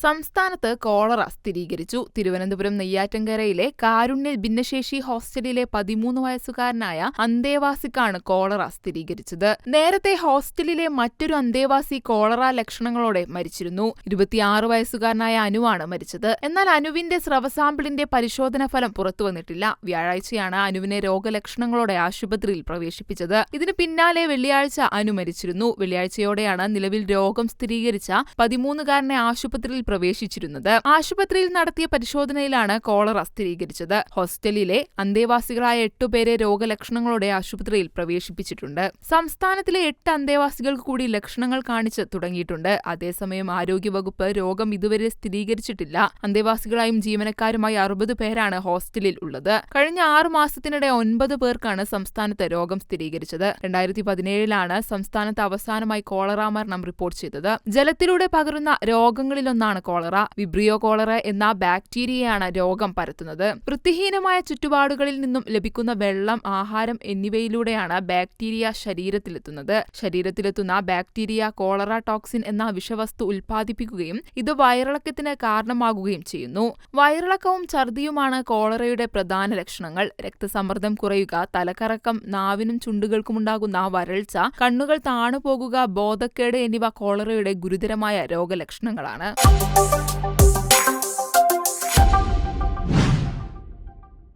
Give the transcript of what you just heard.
സംസ്ഥാനത്ത് കോളറ സ്ഥിരീകരിച്ചു. തിരുവനന്തപുരം നെയ്യാറ്റിൻകരയിലെ കാരുണ്യ ഭിന്നശേഷി ഹോസ്റ്റലിലെ പതിമൂന്ന് വയസ്സുകാരനായ അന്തേവാസിക്കാണ് കോളറ സ്ഥിരീകരിച്ചത്. നേരത്തെ ഹോസ്റ്റലിലെ മറ്റൊരു അന്തേവാസി കോളറ ലക്ഷണങ്ങളോടെ മരിച്ചിരുന്നു. ഇരുപത്തിയാറ് വയസ്സുകാരനായ അനുവാണ് മരിച്ചത്. എന്നാൽ അനുവിന്റെ സ്രവസാമ്പിളിന്റെ പരിശോധന ഫലം പുറത്തുവന്നിട്ടില്ല വ്യാഴാഴ്ചയാണ് അനുവിനെ രോഗലക്ഷണങ്ങളോടെ ആശുപത്രിയിൽ പ്രവേശിപ്പിച്ചത്. ഇതിന് പിന്നാലെ വെള്ളിയാഴ്ച അനു മരിച്ചിരുന്നു. വെള്ളിയാഴ്ചയോടെയാണ് നിലവിൽ രോഗം സ്ഥിരീകരിച്ച പതിമൂന്നുകാരനെ ആശുപത്രിയിൽ പ്രവേശിച്ചിരുന്നത്. ആശുപത്രിയിൽ നടത്തിയ പരിശോധനയിലാണ് കോളറ സ്ഥിരീകരിച്ചത്. ഹോസ്റ്റലിലെ അന്തേവാസികളായ എട്ടുപേരെ രോഗലക്ഷണങ്ങളോടെ ആശുപത്രിയിൽ പ്രവേശിപ്പിച്ചിട്ടുണ്ട്. സംസ്ഥാനത്തിലെ എട്ട് അന്തേവാസികൾക്ക് കൂടി ലക്ഷണങ്ങൾ കാണിച്ച് തുടങ്ങിയിട്ടുണ്ട്. അതേസമയം ആരോഗ്യവകുപ്പ് രോഗം ഇതുവരെ സ്ഥിരീകരിച്ചിട്ടില്ല. അന്തേവാസികളായും ജീവനക്കാരുമായി അറുപത് പേരാണ് ഹോസ്റ്റലിൽ ഉള്ളത്. കഴിഞ്ഞ ആറു മാസത്തിനിടെ ഒൻപത് പേർക്കാണ് സംസ്ഥാനത്ത് രോഗം സ്ഥിരീകരിച്ചത്. രണ്ടായിരത്തി പതിനേഴിലാണ് സംസ്ഥാനത്ത് അവസാനമായി കോളറ മരണം റിപ്പോർട്ട് ചെയ്തത്. ജലത്തിലൂടെ പകരുന്ന രോഗങ്ങളിലൊന്നാണ് കോളറ. വിബ്രിയോ കോളറ എന്ന ബാക്ടീരിയയാണ് രോഗം പരത്തുന്നത്. വൃത്തിഹീനമായ ചുറ്റുപാടുകളിൽ നിന്നും ലഭിക്കുന്ന വെള്ളം ആഹാരം എന്നിവയിലൂടെയാണ് ബാക്ടീരിയ ശരീരത്തിലെത്തുന്നത്. ശരീരത്തിലെത്തുന്ന ബാക്ടീരിയ കോളറ ടോക്സിൻ എന്ന വിഷവസ്തു ഉൽപ്പാദിപ്പിക്കുകയും ഇത് വയറിളക്കത്തിന് കാരണമാകുകയും ചെയ്യുന്നു. വയറിളക്കവും ഛർദിയുമാണ് കോളറയുടെ പ്രധാന ലക്ഷണങ്ങൾ. രക്തസമ്മർദ്ദം കുറയുക തലക്കറക്കം നാവിനും ചുണ്ടുകൾക്കും ഉണ്ടാകുന്ന വരൾച്ച കണ്ണുകൾ താണുപോകുക ബോധക്കേട് എന്നിവ കോളറയുടെ ഗുരുതരമായ രോഗലക്ഷണങ്ങളാണ്. Thank you.